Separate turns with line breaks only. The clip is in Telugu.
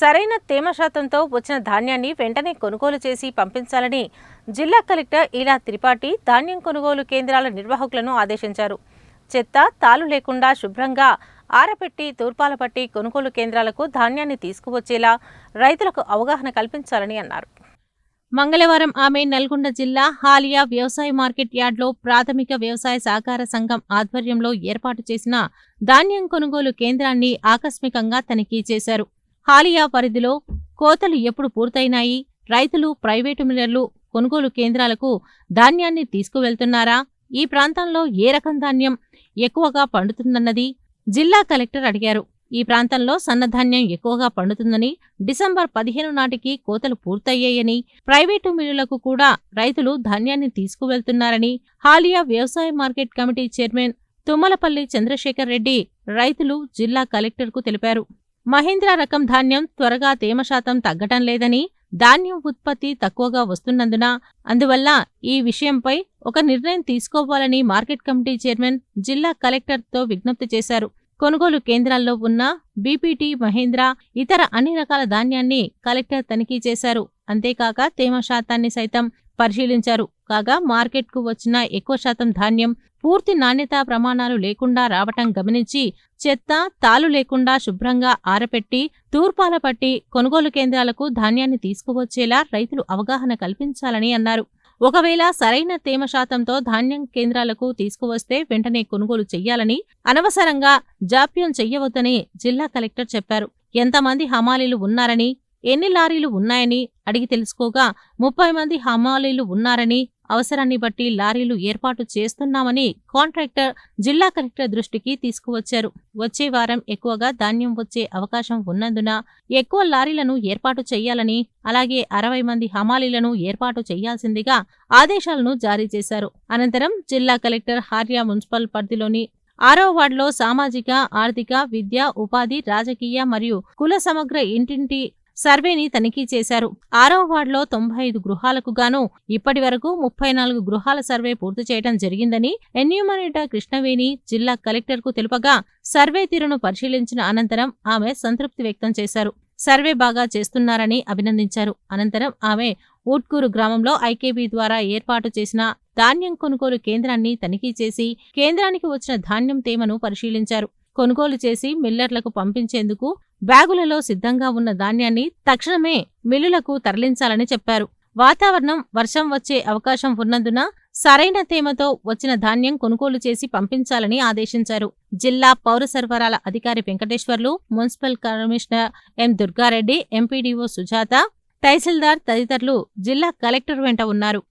సరైన తేమ శాతంతో వచ్చిన ధాన్యాన్ని వెంటనే కొనుగోలు చేసి పంపించాలని జిల్లా కలెక్టర్ ఇలా త్రిపాఠి ధాన్యం కొనుగోలు కేంద్రాల నిర్వాహకులను ఆదేశించారు. చెత్త తాలు లేకుండా శుభ్రంగా ఆరపెట్టి తూర్పాల పట్టి కొనుగోలు కేంద్రాలకు ధాన్యాన్ని తీసుకువచ్చేలా రైతులకు అవగాహన కల్పించాలని అన్నారు. మంగళవారం ఆమె నల్గొండ జిల్లా హాలియా వ్యవసాయ మార్కెట్ యార్డ్లో ప్రాథమిక వ్యవసాయ సహకార సంఘం ఆధ్వర్యంలో ఏర్పాటు చేసిన ధాన్యం కొనుగోలు కేంద్రాన్ని ఆకస్మికంగా తనిఖీ చేశారు. హాలియా పరిధిలో కోతలు ఎప్పుడు పూర్తయినాయి? రైతులు ప్రైవేటు మిల్లర్లు కొనుగోలు కేంద్రాలకు ధాన్యాన్ని తీసుకువెళ్తున్నారా? ఈ ప్రాంతంలో ఏ రకం ధాన్యం ఎక్కువగా పండుతుందన్నది జిల్లా కలెక్టర్ అడిగారు. ఈ ప్రాంతంలో సన్నధాన్యం ఎక్కువగా పండుతుందని డిసెంబర్ పదిహేను నాటికి కోతలు పూర్తయ్యాయని ప్రైవేటు మిల్లులకు కూడా రైతులు ధాన్యాన్ని తీసుకువెళ్తున్నారని హాలియా వ్యవసాయ market committee chairman Tummalapalli Chandrasekhar Reddy రైతులు జిల్లా కలెక్టర్కు తెలిపారు. మహీంద్రా రకం ధాన్యం త్వరగా తేమ శాతం తగ్గటం లేదని ధాన్యం ఉత్పత్తి తక్కువగా వస్తున్నందున అందువల్ల ఈ విషయంపై ఒక నిర్ణయం తీసుకోవాలని మార్కెట్ కమిటీ చైర్మన్ జిల్లా కలెక్టర్తో విజ్ఞప్తి చేశారు. కొనుగోలు కేంద్రాల్లో ఉన్న బీపీటీ మహేంద్ర ఇతర అన్ని రకాల ధాన్యాన్ని కలెక్టర్ తనిఖీ చేశారు. అంతేకాక తేమ శాతాన్ని సైతం పరిశీలించారు. కాగా మార్కెట్కు వచ్చిన ఎక్కువ శాతం ధాన్యం పూర్తి నాణ్యతా ప్రమాణాలు లేకుండా రావటం గమనించి చెత్త తాలు లేకుండా శుభ్రంగా ఆరపెట్టి తూర్పాల పట్టి కొనుగోలు కేంద్రాలకు ధాన్యాన్ని తీసుకువచ్చేలా రైతులు అవగాహన కల్పించాలని అన్నారు. ఒకవేళ సరైన తేమ శాతంతో ధాన్యం కేంద్రాలకు తీసుకువస్తే వెంటనే కొనుగోలు చెయ్యాలని అనవసరంగా జాప్యం చెయ్యవద్దని జిల్లా కలెక్టర్ చెప్పారు. ఎంతమంది హమాలీలు ఉన్నారని ఎన్ని లారీలు ఉన్నాయని అడిగి తెలుసుకోగా ముప్పై మంది హమాలీలు ఉన్నారని అవసరాన్ని బట్టి లారీలు ఏర్పాటు చేస్తున్నామని కాంట్రాక్టర్ జిల్లా కలెక్టర్ దృష్టికి తీసుకువచ్చారు. వచ్చే వారం ఎక్కువగా ధాన్యం వచ్చే అవకాశం ఉన్నందున ఎక్కువ లారీలను ఏర్పాటు చేయాలని అలాగే అరవై మంది హమాలీలను ఏర్పాటు చేయాల్సిందిగా ఆదేశాలను జారీ చేశారు. అనంతరం జిల్లా కలెక్టర్ హార్యా మున్సిపల్ పరిధిలోని ఆరో వార్డులో సామాజిక ఆర్థిక విద్య ఉపాధి రాజకీయ మరియు కుల సమగ్ర ఇంటింటి సర్వేని తనిఖీ చేశారు. ఆరవ వార్డులో తొంభై ఐదు గృహాలకు గాను ఇప్పటి వరకు ముప్పై నాలుగు గృహాల సర్వే పూర్తి చేయడం జరిగిందని ఎన్యూమరేటర్ కృష్ణవేణి జిల్లా కలెక్టర్కు తెలుపగా సర్వే తీరును పరిశీలించిన అనంతరం ఆమె సంతృప్తి వ్యక్తం చేశారు. సర్వే బాగా చేస్తున్నారని అభినందించారు. అనంతరం ఆమె ఊట్కూరు గ్రామంలో ఐకేబీ ద్వారా ఏర్పాటు చేసిన ధాన్యం కొనుగోలు కేంద్రాన్ని తనిఖీ చేసి కేంద్రానికి వచ్చిన ధాన్యం తేమను పరిశీలించారు. కొనుగోలు చేసి మిల్లర్లకు పంపించేందుకు బ్యాగులలో సిద్ధంగా ఉన్న ధాన్యాన్ని తక్షణమే మిల్లులకు తరలించాలని చెప్పారు. వాతావరణం వర్షం వచ్చే అవకాశం ఉన్నందున సరైన తేమతో వచ్చిన ధాన్యం కొనుగోలు చేసి పంపించాలని ఆదేశించారు. జిల్లా పౌర సరఫరాల అధికారి Venkateswarlu municipal commissioner M Durgareddy MPDO Sujatha tahsildar తదితరులు జిల్లా కలెక్టర్ వెంట ఉన్నారు.